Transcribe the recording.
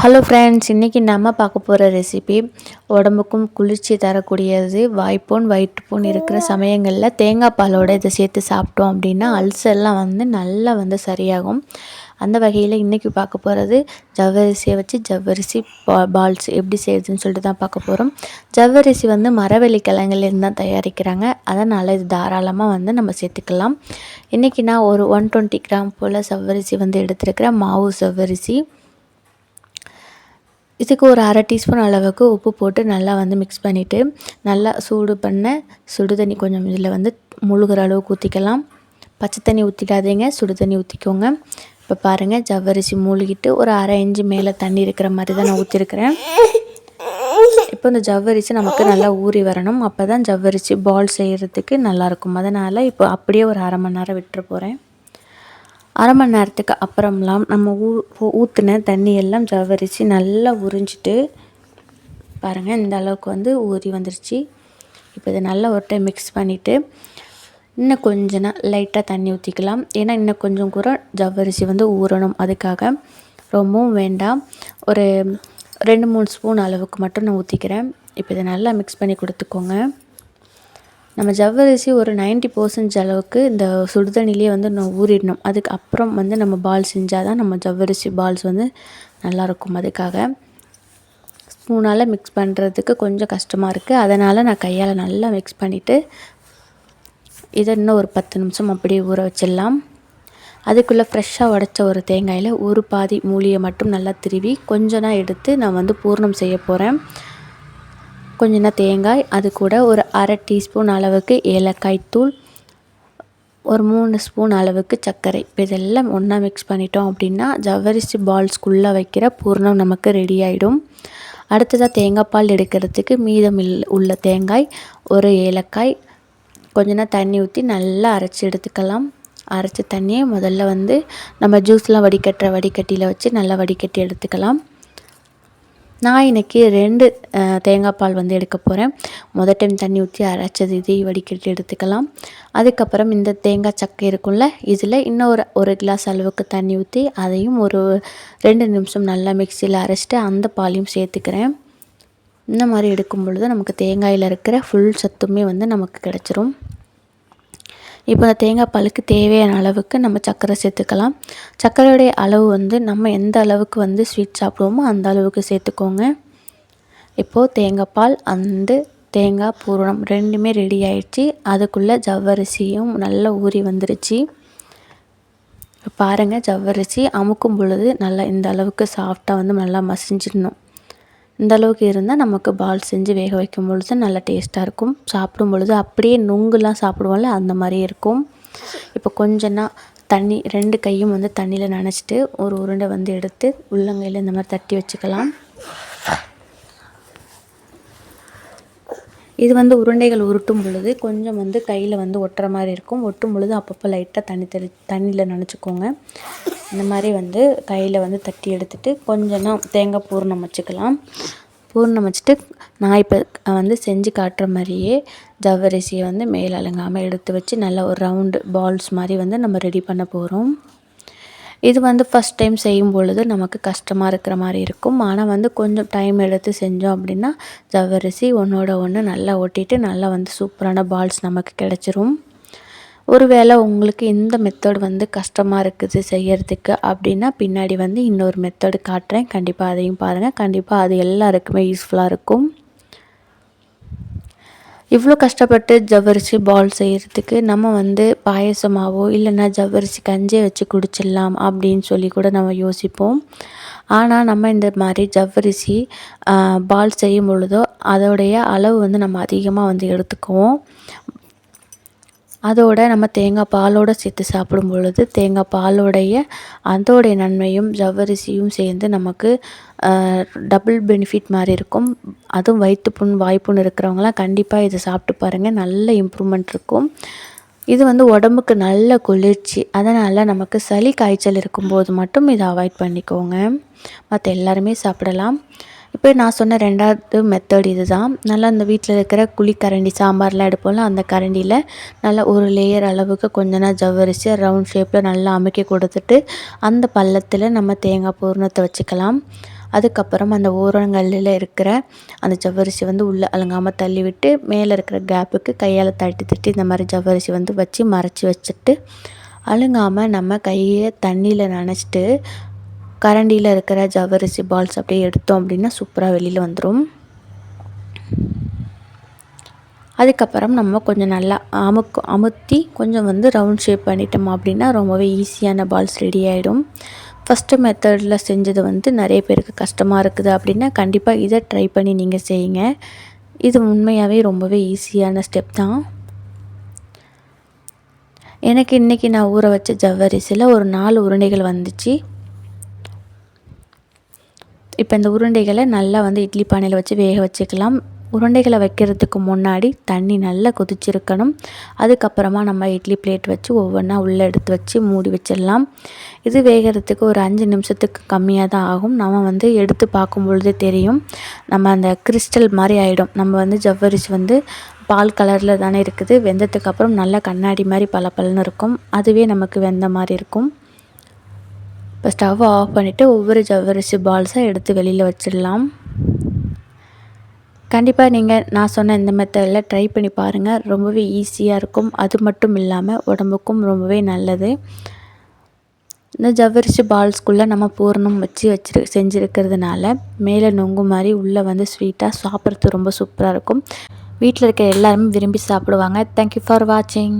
Hello friends இன்றைக்கி நம்ம பார்க்க போகிற ரெசிபி உடம்புக்கும் குளிர்ச்சி தரக்கூடியது வாய்ப்பூன் வயிற்றுப்பூன் இருக்கிற சமயங்களில் தேங்காய் பாலோட இதை சேர்த்து சாப்பிட்டோம் அப்படின்னா அல்சர்லாம் வந்து நல்லா வந்து சரியாகும். அந்த வகையில் இன்றைக்கி பார்க்க போகிறது ஜவ்வரிசியை வச்சு ஜவ்வரிசி பா பால்ஸ் எப்படி செய்யுதுன்னு சொல்லிட்டு தான் பார்க்க போகிறோம் ஜவ்வரிசி வந்து மரவள்ளி கிழங்குலேருந்து தான் தயாரிக்கிறாங்க. அதனால் இது தாராளமாக வந்து நம்ம சேர்த்துக்கலாம். இன்றைக்கி நான் ஒரு ஒன் டுவெண்ட்டி கிராம் போல் செவ்வரிசி வந்து எடுத்துருக்கிறேன். மாவு செவ்வரிசி இதுக்கு ஒரு அரை டீஸ்பூன் அளவுக்கு உப்பு போட்டு நல்லா வந்து மிக்ஸ் பண்ணிவிட்டு நல்லா சூடு பண்ண சுடு தண்ணி கொஞ்சம் இதில் வந்து முழுகிற அளவுக்கு ஊற்றிக்கலாம் பச்சை தண்ணி ஊற்றிடாதீங்க சுடு தண்ணி ஊற்றிக்கோங்க இப்போ பாருங்கள் ஜவ்வரிசி மூழ்கிட்டு ஒரு அரை இன்ச்சு மேலே தண்ணி இருக்கிற மாதிரி தான் நான் ஊற்றிருக்கிறேன் இப்போ இந்த ஜவ்வரிசி நமக்கு நல்லா ஊறி வரணும். அப்போ தான் ஜவ்வரிசி பால் செய்கிறதுக்கு நல்லாயிருக்கும் அதனால் இப்போ அப்படியே ஒரு அரை மணி நேரம் விட்டுற போகிறேன் அரை மணி நேரத்துக்கு அப்புறம்லாம் நம்ம ஊ ஊற்றின தண்ணி எல்லாம் ஜவ்வரிசி நல்லா உறிஞ்சிட்டு பாருங்கள் இந்த அளவுக்கு வந்து ஊறி வந்துருச்சு. இப்போ இதை நல்லா ஒரு டைம் மிக்ஸ் பண்ணிவிட்டு இன்னும் கொஞ்ச நாள் லைட்டாக தண்ணி ஊற்றிக்கலாம் ஏன்னா இன்னும் கொஞ்சம் கூட ஜவ்வரிசி வந்து ஊறணும். அதுக்காக ரொம்பவும் வேண்டாம். ஒரு ரெண்டு மூணு ஸ்பூன் அளவுக்கு மட்டும் நான் ஊற்றிக்கிறேன் இப்போ இதை நல்லா மிக்ஸ் பண்ணி கொடுத்துக்கோங்க. நம்ம ஜவ்வரிசி ஒரு நைன்ட்டி பர்சன்ட் அளவுக்கு இந்த சுடுதண்ணிலேயே வந்து நம்ம ஊறிடணும். அதுக்கு அப்புறம் வந்து நம்ம பால் செஞ்சால் தான் நம்ம ஜவ்வரிசி பால்ஸ் வந்து நல்லாயிருக்கும் அதுக்காக. ஸ்பூனால் மிக்ஸ் பண்ணுறதுக்கு கொஞ்சம் கஷ்டமாக இருக்குது அதனால் நான் கையால் நல்லா மிக்ஸ் பண்ணிவிட்டு இதை இன்னும் ஒரு பத்து நிமிஷம் அப்படியே ஊற வச்சிடலாம். அதுக்குள்ளே ஃப்ரெஷ்ஷாக உடச்ச ஒரு தேங்காயில் ஒரு பாதி மூலியை மட்டும் நல்லா திருவி கொஞ்சம் எடுத்து நான் வந்து பூர்ணம் செய்ய போகிறேன் கொஞ்சம் தேங்காய் அது கூட ஒரு அரை டீஸ்பூன் அளவுக்கு ஏலக்காய் தூள் ஒரு மூணு ஸ்பூன் அளவுக்கு சர்க்கரை. இப்போ இதெல்லாம் ஒன்றா மிக்ஸ் பண்ணிட்டோம் அப்படின்னா ஜவ்வரிசி பால்ஸ்குள்ளே வைக்கிற பூர்ணம் நமக்கு ரெடி ஆகிடும் அடுத்ததாக தேங்காய் பால் எடுக்கிறதுக்கு மீதம் உள்ள தேங்காய் ஒரு ஏலக்காய் கொஞ்ச தண்ணி ஊற்றி நல்லா அரைச்சி எடுத்துக்கலாம். அரைச்ச தண்ணியை முதல்ல வந்து நம்ம ஜூஸ்லாம் வடிகட்டுற வடிகட்டியில் வச்சு நல்லா வடிகட்டி எடுத்துக்கலாம். நான் இன்றைக்கி ரெண்டு தேங்காய் பால் வந்து எடுக்க போகிறேன் மொதல் டைம் தண்ணி ஊற்றி அரைச்சது இதையும் வடிகட்டி எடுத்துக்கலாம். அதுக்கப்புறம் இந்த தேங்காய் சக்கை இருக்கும்ல இதில் இன்னும் ஒரு ஒரு கிளாஸ் அளவுக்கு தண்ணி ஊற்றி அதையும் ஒரு ரெண்டு நிமிஷம் நல்லா மிக்சியில் அரைச்சிட்டு அந்த பாலையும் சேர்த்துக்கிறேன். இந்த மாதிரி எடுக்கும் பொழுது நமக்கு தேங்காயில் இருக்கிற ஃபுல் சத்துமே வந்து நமக்கு கிடச்சிரும். இப்போ அந்த தேங்காய் பாலுக்கு தேவையான அளவுக்கு நம்ம சர்க்கரை சேர்த்துக்கலாம். சர்க்கரையுடைய அளவு வந்து நம்ம எந்த அளவுக்கு வந்து ஸ்வீட் சாப்பிடுவோமோ அந்த அளவுக்கு சேர்த்துக்கோங்க. இப்போது தேங்காய் பால் அந்த தேங்காய் பூரணம் ரெண்டுமே ரெடி ஆயிடுச்சு. அதுக்குள்ளே ஜவ்வரிசியும் நல்லா ஊறி வந்துருச்சு. பாருங்கள் ஜவ்வரிசி அமுக்கும் பொழுது நல்லா இந்த அளவுக்கு சாஃப்டாக வந்து நல்லா மசிஞ்சிடணும். இந்தளவுக்கு இருந்தால் நமக்கு பால் செஞ்சு வேக வைக்கும் பொழுது நல்லா டேஸ்ட்டாக இருக்கும். சாப்பிடும் பொழுது அப்படியே நுங்குலாம் சாப்பிடுவோம்ல அந்த மாதிரி இருக்கும். இப்போ கொஞ்சம்னா தண்ணி ரெண்டு கையும் வந்து தண்ணியில் நனைச்சிட்டு ஒரு உருண்டை வந்து எடுத்து உள்ளங்கையில் இந்த மாதிரி தட்டி வச்சுக்கலாம். இது வந்து உருண்டைகள் உருட்டும் பொழுது கொஞ்சம் வந்து கையில் வந்து ஒட்டுற மாதிரி இருக்கும். ஒட்டும் பொழுது அப்பப்போ லைட்டாக தண்ணி தெளி தண்ணியில் நினச்சிக்கோங்க. இந்த மாதிரி வந்து கையில் வந்து தட்டி எடுத்துகிட்டு கொஞ்சம் தேங்காய் பூர்ணம் வச்சுக்கலாம். பூர்ணம் வச்சுட்டு நான் இப்போ வந்து செஞ்சு காட்டுற மாதிரியே ஜவ்வரிசியை வந்து மேலே அலங்காமல் எடுத்து வச்சு நல்லா ஒரு ரவுண்டு பால்ஸ் மாதிரி வந்து நம்ம ரெடி பண்ண போகிறோம் இது வந்து ஃபஸ்ட் டைம் செய்யும் பொழுது நமக்கு கஷ்டமாக இருக்கிற மாதிரி இருக்கும். ஆனால் வந்து கொஞ்சம் டைம் எடுத்து செஞ்சோம் அப்படின்னா ஜவ்வரிசி ஒன்றோட ஒன்று நல்லா ஒட்டிட்டு நல்லா வந்து சூப்பரான பால்ஸ் நமக்கு கிடச்சிரும். ஒருவேளை உங்களுக்கு இந்த மெத்தட் வந்து கஷ்டமாக இருக்குது செய்கிறதுக்கு அப்படின்னா பின்னாடி வந்து இன்னொரு மெத்தடு காட்டுறேன். கண்டிப்பாக அதையும் பாருங்கள் கண்டிப்பாக அது எல்லாருக்குமே யூஸ்ஃபுல்லாக இருக்கும். இவ்வளோ கஷ்டப்பட்டு ஜவ்வரிசி பால் செய்கிறதுக்கு நம்ம வந்து பாயசமாகவோ இல்லைன்னா ஜவ்வரிசி கஞ்சியை வச்சு குடிச்சிடலாம் அப்படின்னு சொல்லி கூட நம்ம யோசிப்போம். ஆனால் நம்ம இந்த மாதிரி ஜவ்வரிசி பால் செய்யும் பொழுதோ அதோடைய அளவு வந்து நம்ம அதிகமாக வந்து எடுத்துக்குவோம். அதோட நம்ம தேங்காய் பாலோடு சேர்த்து சாப்பிடும் பொழுது தேங்காய் பாலோடைய அதோடைய நன்மையும் ஜவ்வரிசியும் சேர்ந்து நமக்கு டபுள் பெனிஃபிட் மாதிரி இருக்கும். அதுவும் வயிற்றுப்புண் வாய்ப்புன்னு வாய்ப்புண் இருக்கிறவங்களாம் கண்டிப்பாக இதை சாப்பிட்டு பாருங்கள் நல்ல இம்ப்ரூவ்மெண்ட் இருக்கும். இது வந்து உடம்புக்கு நல்ல குளிர்ச்சி. அதனால் நமக்கு சளி காய்ச்சல் இருக்கும்போது மட்டும் இதை அவாய்ட் பண்ணிக்கோங்க. மற்ற எல்லாருமே சாப்பிடலாம். இப்போ நான் சொன்ன ரெண்டாவது மெத்தட் இது தான் நல்லா அந்த வீட்டில் இருக்கிற குழிக்கரண்டி சாம்பார்லாம் எடுப்போம்ல அந்த கரண்டியில் நல்லா ஒரு லேயர் அளவுக்கு கொஞ்ச நேரம் ஜவ்வரிசி ரவுண்ட் ஷேப்பில் நல்லா அமைக்க கொடுத்துட்டு அந்த பள்ளத்தில் நம்ம தேங்காய் பூர்ணத்தை வச்சுக்கலாம். அதுக்கப்புறம் அந்த ஓரங்களில் இருக்கிற அந்த ஜவ்வரிசி வந்து உள்ளே அலங்காமல் தள்ளி விட்டு மேலே இருக்கிற கேப்புக்கு கையால் தட்டி தட்டி இந்த மாதிரி ஜவ்வரிசி வந்து வச்சு மறைச்சி வச்சுட்டு அழுங்காமல் நம்ம கையை தண்ணியில் நனைச்சிட்டு கரண்டியில் இருக்கிற ஜவ்வரிசி பால்ஸ் அப்படியே எடுத்தோம் அப்படின்னா சூப்பராக வெளியில் வந்துடும் அதுக்கப்புறம் நம்ம கொஞ்சம் நல்லா அமுக்கு அமுத்தி கொஞ்சம் வந்து ரவுண்ட் ஷேப் பண்ணிட்டோம் அப்படின்னா ரொம்பவே ஈஸியான பால்ஸ் ரெடி ஆகிடும் ஃபஸ்ட்டு மெத்தடில் செஞ்சது வந்து நிறைய பேருக்கு கஷ்டமாக இருக்குது அப்படின்னா கண்டிப்பாக இதை ட்ரை பண்ணி நீங்கள் செய்யுங்க. இது உண்மையாகவே ரொம்பவே ஈஸியான ஸ்டெப் தான். எனக்கு இன்றைக்கி நான் ஊற வச்ச ஜவ்வரிசியில் ஒரு நாலு உருண்டைகள் வந்துச்சு. இப்போ இந்த உருண்டைகளை நல்லா வந்து இட்லி பானையில் வச்சு வேக வச்சுக்கலாம். உருண்டைகளை வைக்கிறதுக்கு முன்னாடி தண்ணி நல்லா கொதிச்சிருக்கணும். அதுக்கப்புறமா நம்ம இட்லி பிளேட் வச்சு ஒவ்வொன்றா உள்ளே எடுத்து வச்சு மூடி வச்சிடலாம். இது வேகிறதுக்கு ஒரு அஞ்சு நிமிஷத்துக்கு கம்மியாக தான் ஆகும். நம்ம வந்து எடுத்து பார்க்கும் பொழுதே தெரியும். நம்ம அந்த கிறிஸ்டல் மாதிரி ஆகிடும் நம்ம வந்து ஜவ்வரிசி வந்து பால் கலரில் தானே இருக்குது. வெந்ததுக்கு அப்புறம் நல்லா கண்ணாடி மாதிரி பல பலன்னு இருக்கும். அதுவே நமக்கு வெந்த மாதிரி இருக்கும். இப்போ ஸ்டவ் ஆஃப் பண்ணிவிட்டு ஒவ்வொரு ஜவ்வரிசி பால்ஸாக எடுத்து வெளியில் வச்சிடலாம். கண்டிப்பாக நீங்கள் நான் சொன்ன இந்த மெத்தடில் ட்ரை பண்ணி பாருங்கள் ரொம்பவே ஈஸியாக இருக்கும். அது மட்டும் இல்லாமல் உடம்புக்கும் ரொம்பவே நல்லது. இந்த ஜவ்வரிசி பால்ஸ்குள்ளே நம்ம பூர்ணம் வச்சு வச்சிரு செஞ்சுருக்கிறதுனால மேலே நொங்கு மாதிரி உள்ளே வந்து ஸ்வீட்டாக சாப்பிட்றது ரொம்ப சூப்பராக இருக்கும். வீட்டில் இருக்க எல்லாருமே விரும்பி சாப்பிடுவாங்க. தேங்க்யூ ஃபார் வாட்சிங்